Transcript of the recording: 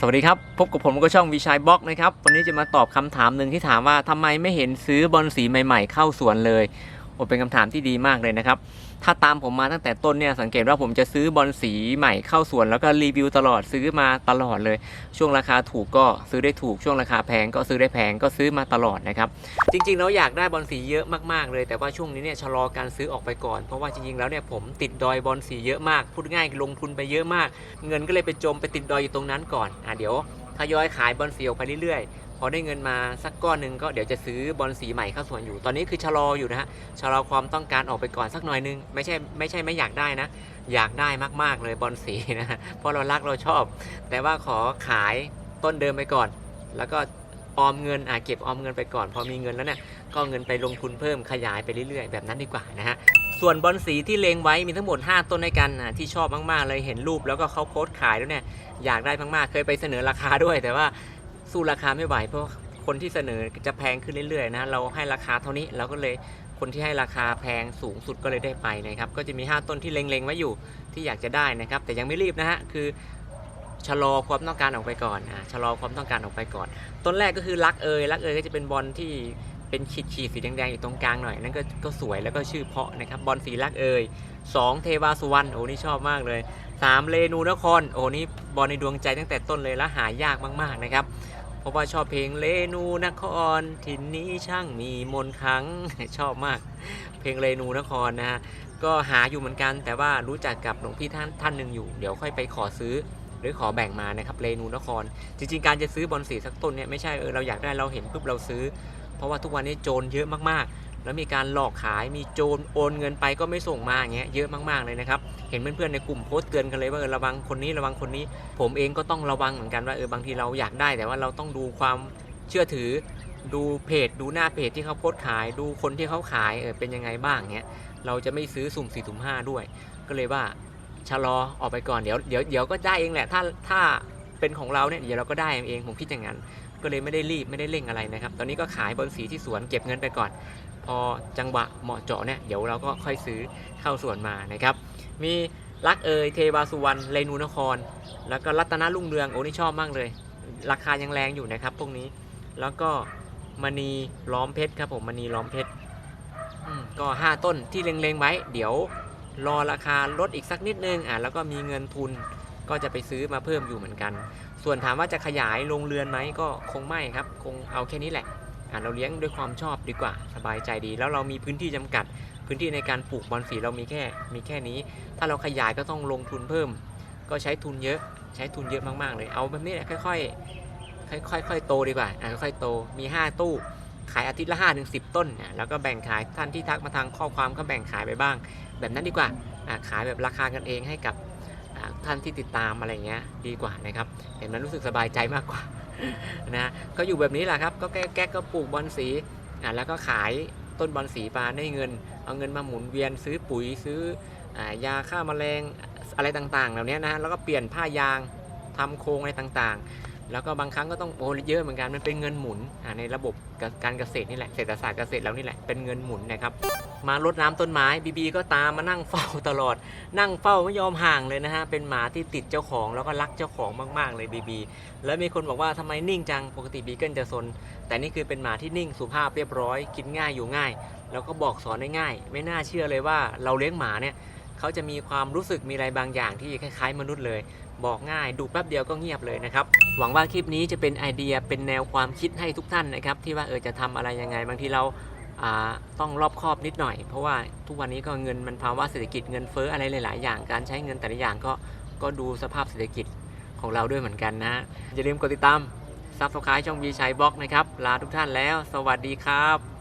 สวัสดีครับ พบกับผมก็ช่องวิชัยบล็อกนะครับ วันนี้จะมาตอบคำถามหนึ่งที่ถามว่าทำไมไม่เห็นซื้อบอลสีใหม่ ๆ เข้าสวนเลย โอ้เป็นคำถามที่ดีมากเลยนะครับ ถ้าตามผมมาตั้งแต่ต้นเนี่ยสังเกตว่าผมจะซื้อบอลสีใหม่เข้าสวนแล้วก็รีวิวตลอดซื้อมาตลอดเลย ช่วงราคาถูกก็ซื้อได้ถูกช่วงราคาแพงก็ซื้อได้แพงก็ซื้อมาตลอดนะครับ จริงๆแล้วอยากได้บอลสีเยอะมากๆเลย แต่ว่าช่วงนี้เนี่ยชะลอการซื้อออกไปก่อนเพราะว่าจริงๆแล้วเนี่ยผมติดดอยบอลสีเยอะมากพูดง่ายลงทุนไปเยอะมาก เงินก็เลยไปจมไปติดดอยอยู่ตรงนั้นก่อนอะเดี๋ยวทยอยขายบอลสีออกไปเรื่อยๆ พอได้เงินมาสักก้อนหนึ่งก็เดี๋ยวจะซื้อบอลสีใหม่เข้าสวนอยู่ ตอนนี้คือชะลออยู่นะฮะชะลอความต้องการออกไปก่อนสักหน่อยนึง ไม่ใช่ไม่ใช่ไม่อยากได้นะ อยากได้มากๆเลยบอลสีนะฮะเพราะเรารักเราชอบ แต่ว่าขอขายต้นเดิมไปก่อน แล้วก็ออมเงินอะเก็บออมเงินไปก่อน พอมีเงินแล้วเนี่ยก็เงินไปลงทุนเพิ่มขยายไปเรื่อยๆ แบบนั้นดีกว่านะฮะส่วนบอลสีที่เลงไว้มีทั้งหมด 5 ต้นด้วยกันที่ชอบมากๆเลยเห็นรูปแล้วก็เขาโพสต์ขายแล้วเนี่ยอยากได้มากๆเคยไปเสนอราคาด้วยแต่ว่า สู้ราคาไม่ไหวเพราะคนที่เสนอจะแพงขึ้นเรื่อยๆนะเราให้ราคาเท่านี้เราก็เลยคนที่ให้ราคาแพงสูงสุดก็เลยได้ไปนะครับ ก็จะมี 5 ต้นที่เล็งๆไว้อยู่ที่อยากจะได้นะครับ แต่ยังไม่รีบนะฮะคือชะลอความต้องการออกไปก่อนอะชะลอความต้องการออกไปก่อน ต้นแรกก็คือรักเอยรักเอยก็จะเป็นบอลที่เป็นขีดขีดสีแดงๆอยู่ตรงกลางหน่อยนั่นก็ก็สวยแล้วก็ชื่อเพาะนะครับบอลสีรักเอยสองเทวาสุวรรณโอ้นี่ชอบมากเลยสามเรนูนครโอ้นี่บอลในดวงใจตั้งแต่ต้นเลยและหายากมากๆนะครับ ราะว่าชอบเพลงเลนูนครถิ่นนี้ช่างมีมนคังชอบมาก เพลงเลนูนครนะฮะก็หาอยู่เหมือนกัน แต่ว่ารู้จักกับหลวงพี่ท่านท่านหนึ่งอยู่ เดี๋ยวค่อยไปขอซื้อหรือขอแบ่งมานะครับเลนูนคร จริงๆ การจะซื้อบอลสีสักต้นเนี่ยไม่ใช่เออเราอยากได้เราเห็นปุ๊บเราซื้อ เพราะว่าทุกวันนี้โจรเยอะมากๆ แล้วมีการหลอกขายมีโจรโอนเงินไปก็ไม่ส่งมาอย่างเงี้ยเยอะมากๆเลยนะครับ เห็นเพื่อนๆในกลุ่มโพสต์เตือนกันเลยว่าเออระวังคนนี้ระวังคนนี้ ผมเองก็ต้องระวังเหมือนกันว่าเออบางทีเราอยากได้ แต่ว่าเราต้องดูความเชื่อถือ ดูเพจ ดูหน้าเพจที่เขาโพสต์ขาย ดูคนที่เขาขายเออเป็นยังไงบ้างเงี้ยเราจะไม่ซื้อสุ่มสี่สุ่มห้าด้วย ก็เลยว่าชะลอออกไปก่อนเดี๋ยวเดี๋ยวเดี๋ยวก็ได้เองแหละถ้าถ้าเป็นของเราเนี่ยเดี๋ยวเราก็ได้เองผมคิดอย่างนั้นก็เลยไม่ได้รีบไม่ได้เร่งอะไรนะครับ ตอนนี้ก็ขายบอลสีที่สวนเก็บเงินไปก่อน พอจังหวะเหมาะเจาะเนี่ยเดี๋ยวเราก็ค่อยซื้อเข้าสวนมานะครับ มีรักเอยเทวาสุวรรณเรนูนคร แล้วก็รัตนรุ่งเรืองโอ้นี่ชอบมากเลย ราคายังแรงอยู่นะครับ พวกนี้แล้วก็มณีล้อมเพชรครับผมมณีล้อมเพชรก็ 5 ต้นที่เล็งๆไว้ เดี๋ยวรอราคาลดอีกสักนิดนึงอะแล้วก็มีเงินทุนก็จะไปซื้อมาเพิ่มอยู่เหมือนกัน ส่วนถามว่าจะขยายโรงเรือนไหมก็คงไม่ครับ คงเอาแค่นี้แหละ เราเลี้ยงด้วยความชอบดีกว่าสบายใจดี แล้วเรามีพื้นที่จำกัด พื้นที่ในการปลูกบอลสีเรามีแค่มีแค่นี้ ถ้าเราขยายก็ต้องลงทุนเพิ่ม ก็ใช้ทุนเยอะใช้ทุนเยอะมากๆ เลยเอาแบบนี้ค่อยๆค่อยๆค่อยๆโตดีกว่าค่อยๆโตมี 5 ตู้ขายอาทิตย์ละ5ถึง10 ต้นอะแล้วก็แบ่งขายท่านที่ทักมาทางข้อความก็แบ่งขายไปบ้าง แบบนั้นดีกว่าขายแบบราคากันเองให้กับท่านที่ติดตามอะไรเงี้ยดีกว่านะครับเห็นมันรู้สึกสบายใจมากกว่า นะก็อยู่แบบนี้แหละครับ ก็แก้แก้ก็ปลูกบอลสีอ่าแล้วก็ขายต้นบอลสีปลาได้เงิน เอาเงินมาหมุนเวียนซื้อปุ๋ยซื้ออยาฆ่าแมลงอะไรต่างๆ เหล่านี้นะแล้วก็เปลี่ยนผ้ายางทำโครงอะไรต่างๆ แล้วก็บางครั้งก็ต้องโอนเยอะเหมือนกันมันเป็นเงินหมุนในระบบการเกษตรนี่แหละเศรษฐศาสตร์เกษตรแล้วนี่แหละเป็นเงินหมุนนะครับมารดน้ำต้นไม้บีบีก็ตามมานั่งเฝ้าตลอด นั่งเฝ้าไม่ยอมห่างเลยนะฮะเป็นหมาที่ติดเจ้าของแล้วก็รักเจ้าของมากๆเลยบีบีแล้วมีคนบอกว่าทำไมนิ่งจังปกติบีเกิลจะซนแต่นี่คือเป็นหมาที่นิ่งสุภาพเรียบร้อย กินง่ายอยู่ง่าย แล้วก็บอกสอนได้ง่าย ไม่น่าเชื่อเลยว่าเราเลี้ยงหมาเนี่ย เขาจะมีความรู้สึกมีอะไรบางอย่างที่คล้ายๆ มนุษย์เลย บอกง่ายดูแป๊บเดียวก็เงียบเลยนะครับ หวังว่าคลิปนี้จะเป็นไอเดียเป็นแนวความคิดให้ทุกท่านนะครับ ที่ว่าเออจะทำอะไรยังไง บางทีเราอ่าต้องรอบคอบนิดหน่อย เพราะว่าทุกวันนี้ก็เงินมันภาวะเศรษฐกิจเงินเฟ้ออะไรหลาย ๆ อย่างการใช้เงินแต่ละอย่างก็ก็ดูสภาพเศรษฐกิจของเราด้วยเหมือนกันนะอย่าลืมกดติดตามซับสไครต์ช่องบีชัยบล็อกนะครับลาทุกท่านแล้ว สวัสดีครับ